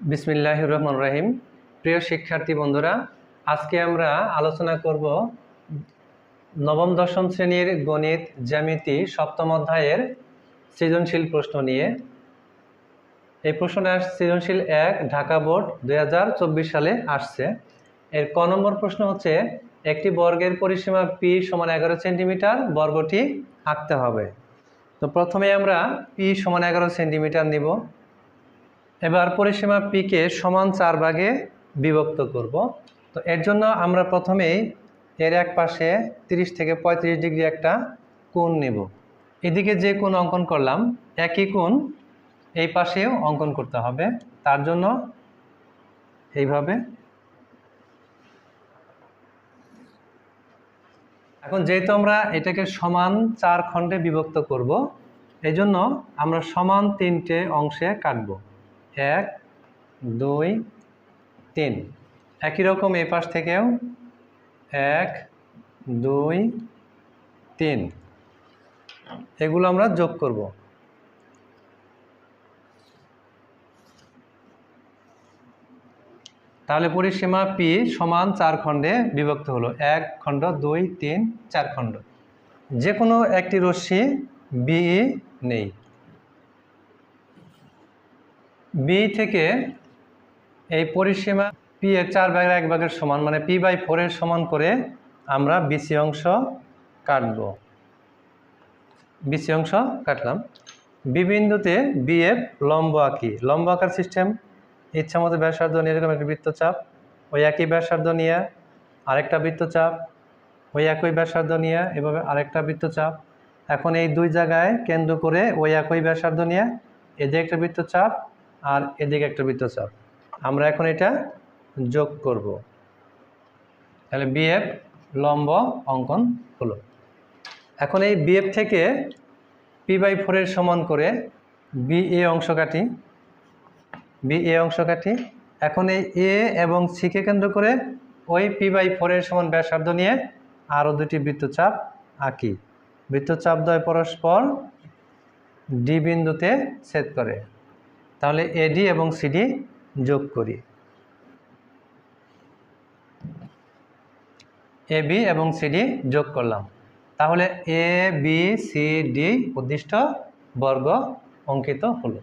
বিসমিল্লাহ রহমান রাহিম। প্রিয় শিক্ষার্থী বন্ধুরা, আজকে আমরা আলোচনা করব নবম দশম শ্রেণির গণিত জ্যামিতি সপ্তম অধ্যায়ের সৃজনশীল প্রশ্ন নিয়ে। এই প্রশ্নটা সৃজনশীল এক, ঢাকা বোর্ড দু হাজার চব্বিশ সালে আসছে। এর ক নম্বর প্রশ্ন হচ্ছে, একটি বর্গের পরিসীমা পি সমান এগারো সেন্টিমিটার, বর্গটি আঁকতে হবে। তো প্রথমে আমরা পি সমান এগারো সেন্টিমিটার নিব। এবার পরিসীমা পিকে সমান চার ভাগে বিভক্ত করব। তো এর জন্য আমরা প্রথমেই এর এক পাশে 30 থেকে 35 ডিগ্রি একটা কোণ নেব। এদিকে যে কোণ অঙ্কন করলাম, একই কোণ এই পাশেও অঙ্কন করতে হবে। তার জন্য এইভাবে। এখন যেহেতু আমরা এটাকে সমান চার খণ্ডে বিভক্ত করব এই জন্য আমরা সমান তিনটে অংশে কাটবো। এক, দুই, তিন। একই রকম এই পাশ থেকেও এক, দুই, তিন। এগুলো আমরা যোগ করব। তাহলে পরিসীমা পি সমান চার খণ্ডে বিভক্ত হলো। এক খণ্ড, দুই, তিন, চার খণ্ড। যে কোনো একটি রশ্মি বি নেই। বি থেকে এই পরিসীমা পি এর চার ভাগের এক ভাগের সমান মানে পি বাই ফোরের সমান করে আমরা বিসি অংশ কাটব। বিসি অংশ কাটলাম। বি বিন্দুতে বি এর লম্ব আঁকি। লম্ব আঁকার সিস্টেম ইচ্ছা মতো ব্যাসার্ধ নিয়ে এরকম একটা বৃত্তচাপ, ওই একই ব্যাসার্ধ নিয়ে আরেকটা বৃত্তচাপ, ওই একই ব্যাসার্ধ নিয়ে এভাবে আরেকটা বৃত্তচাপ। এখন এই দুই জায়গায় কেন্দ্র করে ওই একই ব্যাসার্ধ নিয়ে এদিকে একটা বৃত্তচাপ আর এদিকে একটা বৃত্তচাপ। আমরা এখন এটা যোগ করব। তাহলে বিএফ লম্ব অঙ্কন হলো। এখন এই বিএফ থেকে পি বাই ফোরের সমান করে বি এ অংশ কাটি। বি এ অংশ কাটি। এখন এই এ এবং সিকে কেন্দ্র করে ওই পি বাই ফোরের সমান ব্যাসার্ধ নিয়ে আরও দুটি বৃত্তচাপ আঁকি। বৃত্তচাপ দ্বয় পরস্পর ডি বিন্দুতে ছেদ করে। তাহলে এডি এবং সিডি যোগ করি। এ বি এবং সিডি যোগ করলাম। তাহলে এ বি সি ডি উদ্দিষ্ট বর্গ অঙ্কিত হলো।